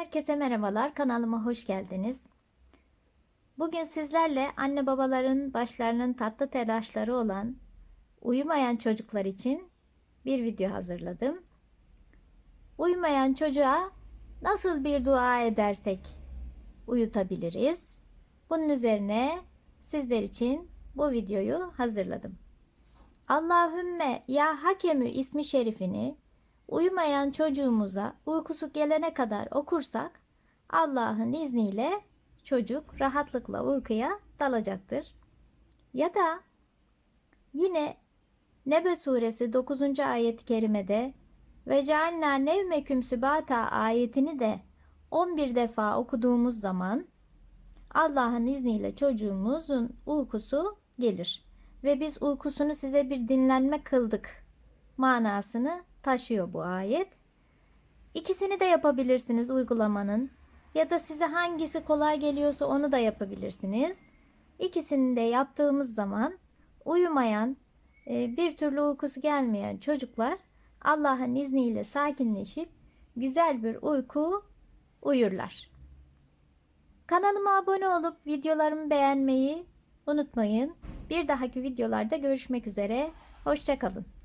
Herkese merhabalar. Kanalıma hoş geldiniz. Bugün sizlerle anne babaların başlarının tatlı telaşları olan uyumayan çocuklar için bir video hazırladım. Uyumayan çocuğa nasıl bir dua edersek uyutabiliriz? Bunun üzerine sizler için bu videoyu hazırladım. Allahümme ya hakemü ismi şerifini uyumayan çocuğumuza uykusu gelene kadar okursak Allah'ın izniyle çocuk rahatlıkla uykuya dalacaktır. Ya da yine Nebe suresi 9. ayet-i kerimede ve cealna nevmeküm sübata ayetini de 11 defa okuduğumuz zaman Allah'ın izniyle çocuğumuzun uykusu gelir. Ve biz uykusunu size bir dinlenme kıldık manasını taşıyor bu ayet. İkisini de yapabilirsiniz uygulamanın ya da size hangisi kolay geliyorsa onu da yapabilirsiniz. İkisini de yaptığımız zaman uyumayan, e, bir türlü uykusu gelmeyen çocuklar Allah'ın izniyle sakinleşip güzel bir uyku uyurlar. Kanalıma abone olup videolarımı beğenmeyi unutmayın. Bir dahaki videolarda görüşmek üzere. Hoşçakalın.